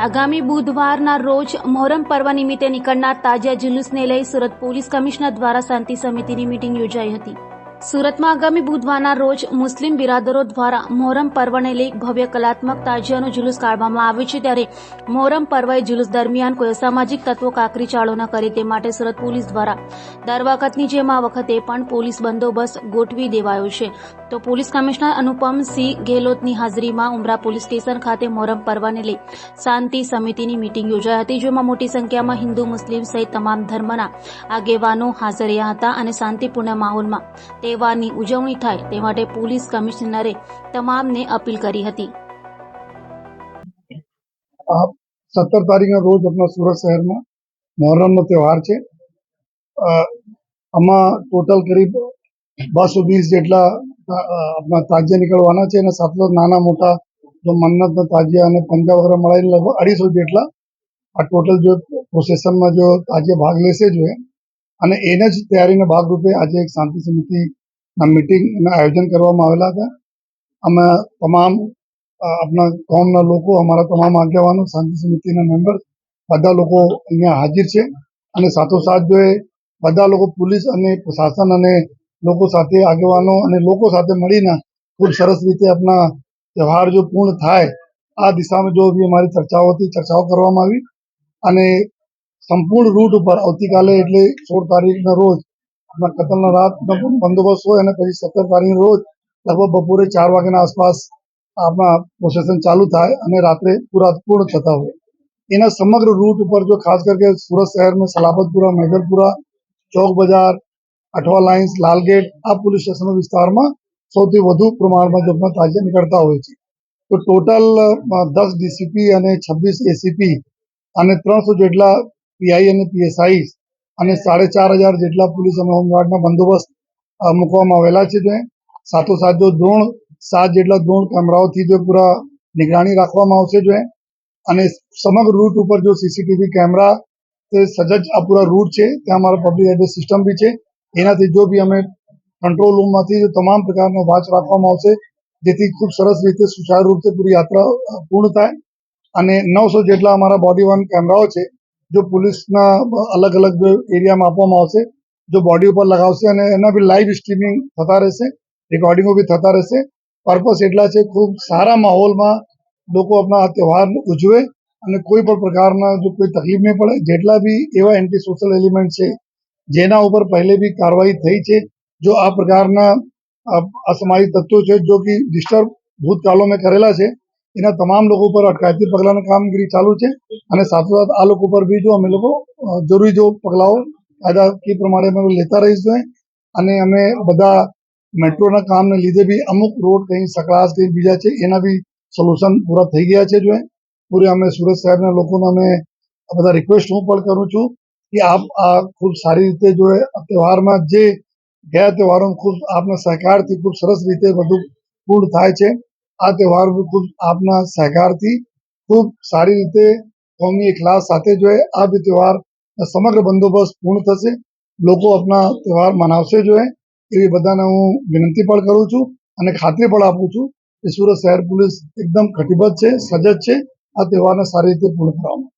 આગામી બુધવારના રોજ મોહરમ પર્વ નિમિત્તે નીકળનાર તાજિયા જુલુસને લઈ સુરત પોલીસ કમિશનર દ્વારા શાંતિ સમિતિની મીટિંગ યોજાઈ હતી. સુરતમાં આગામી બુધવારના રોજ મુસ્લિમ બિરાદરો દ્વારા મોહરમ પર્વને લઈ ભવ્ય કલાત્મક તાજિયાનો જુલુસ કાઢવામાં આવે છે ત્યારે મોહરમ પર્વએ જુલુસ દરમિયાન કોઈ અસામાજિક તત્વો કાકરી ચાળો ન કરે તે માટે સુરત પોલીસ દ્વારા દર વખતની જેમ આ વખતે પણ પોલીસ બંદોબસ્ત ગોઠવી દેવાયો છે. તો પોલીસ કમિશનર અનુપમ સિંહ ગેહલોતની હાજરીમાં ઉમરા પોલીસ સ્ટેશન ખાતે મોહરમ પર્વને લઈ શાંતિ સમિતિની મિટિંગ યોજાઈ હતી, જેમાં મોટી સંખ્યામાં હિન્દુ, મુસ્લિમ સહિત તમામ ધર્મના આગેવાનો હાજર રહ્યા હતા અને શાંતિપૂર્ણ માહોલમાં તહેવારની ઉજવણી થાય તે માટે પોલીસ કમિશનરે તમામને અપીલ કરી હતી. સત્તર તારીખના રોજ આપણા સુરત શહેરમાં મોહરમનો તહેવાર છે. આમાં ટોટલ કરીબ બસો વીસ જેટલા આપણા તાજિયા નીકળવાના છે અને સાથે નાના મોટા જો મન્નતના તાજિયા અને પંજાબ વગેરે મળીને લગભગ અઢીસો જેટલા આ ટોટલ જો પ્રોસેસનમાં જો તાજિયા ભાગ લેશે જોઈએ અને એને જ તૈયારીના ભાગરૂપે આજે એક શાંતિ સમિતિના મિટિંગના આયોજન કરવામાં આવેલા હતા. અમે તમામ આપણા ગામના લોકો, અમારા તમામ આગેવાનો, શાંતિ સમિતિના મેમ્બર બધા લોકો અહીંયા હાજર છે. અને સાથોસાથ જો એ બધા લોકો પોલીસ અને પ્રશાસન અને લોકો સાથે આગેવાનો અને લોકો સાથે મળીને ખૂબ સરસ રીતે આપણા તહેવાર જો પૂર્ણ થાય, આ દિશામાં જો બી અમારી ચર્ચાઓ હતી, ચર્ચાઓ કરવામાં આવી. અને સંપૂર્ણ રૂટ ઉપર આવતીકાલે એટલે સોળ તારીખના રોજ આપણા કતલના રાતનો બંદોબસ્ત હોય અને પછી સત્તર તારીખ રોજ લગભગ બપોરે ચાર વાગ્યાના આસપાસ આપણા પ્રોસેસન ચાલુ થાય અને રાત્રે પૂરા પૂર્ણ થતા હોય. એના સમગ્ર રૂટ ઉપર જો ખાસ કરીને સુરત શહેરમાં સલાબતપુરા મેદરપુરા ચોક બજાર, અઠવા લાઇન્સ લાલગેટ, આ પોલીસ સ્ટેશન વિસ્તારમાં સૌથી વધુ પ્રમાણમાં જમણા તાજિયા નીકળતા હોય છે. તો ટોટલ દસ ડીસીપી અને છવ્વીસ એસીપી અને ત્રણસો જેટલા પીઆઈ અને પીએસઆઈ અને સાડે ચાર હજાર જેટલા પોલીસ અને હોમગાર્ડના બંદોબસ્ત મૂકવામાં આવેલા છે ત્યાં સાથોસાથ જો દ્રોણ, સાત જેટલા દ્રોણ કેમેરાઓથી જો પૂરા નિગરાણી રાખવામાં આવશે જો અને સમગ્ર રૂટ ઉપર જો સીસીટીવી કેમેરા, તે સજજ આ પૂરા રૂટ છે, ત્યાં અમારા પબ્લિક એડ્રેસ સિસ્ટમ બી છે. એનાથી જો બી અમે કંટ્રોલ રૂમમાંથી તમામ પ્રકારનો વાચ રાખવામાં આવશે, જેથી ખૂબ સરસ રીતે સુચારુ રૂપે પૂરી યાત્રા પૂર્ણ થાય. અને નવસો જેટલા અમારા બોડી વન કેમેરાઓ છે જો પોલીસના અલગ અલગ એરિયામાં આપવામાં આવશે જો બોડી ઉપર લગાવશે અને એના બી લાઈવ સ્ટ્રીમિંગ થતા રહેશે રેકોર્ડિંગો બી થતા રહેશે પર્પસ એટલા છે ખૂબ સારા માહોલમાં લોકો આપણા આ તહેવાર ઉજવે અને કોઈ પણ પ્રકારના જો કોઈ તકલીફ નહીં પડે જેટલા બી એવા એન્ટી સોશિયલ એલિમેન્ટ છે જેના ઉપર પહેલે બી કાર્યવાહી થઈ છે જો આ પ્રકારના અસામાજિક તત્વો છે જો કે ડિસ્ટર્બ ભૂતકાળો મેં કરેલા છે એના તમામ લોકો પર અટકાયતી પગલાંની કામગીરી ચાલુ છે અને સાથોસાથ આ લોકો પર બી જો અમે લોકો જરૂરી જો પગલાઓ કાયદાકીય પ્રમાણે અમે લેતા રહીશું અને અમે બધા મેટ્રોના કામને લીધે બી અમુક રોડ કંઈ સકળાશ કંઈ બીજા છે, એના બી સોલ્યુશન પૂરા થઈ ગયા છે જો પૂરે અમે સુરત શહેરના લોકોને અમે બધા રિક્વેસ્ટ હું પણ કરું છું કે આપ આ ખૂબ સારી રીતે જો તહેવારમાં જે ગયા તહેવારોમાં ખૂબ આપના સહકારથી ખૂબ સરસ રીતે બધું પૂર્ણ થાય છે. આ તહેવાર ખૂબ આપના સહકારથી ખૂબ સારી રીતે કોમી એકલાસ સાથે જોઈએ આ બી તહેવાર સમગ્ર બંદોબસ્ત પૂર્ણ થશે. લોકો આપના તહેવાર મનાવશે જોઈએ એવી બધાને હું વિનંતી પણ કરું છું અને ખાતરી પણ આપું છું કે સુરત શહેર પોલીસ એકદમ કટિબદ્ધ છે, સજજ છે. આ તહેવારને સારી રીતે પૂર્ણ કરવામાં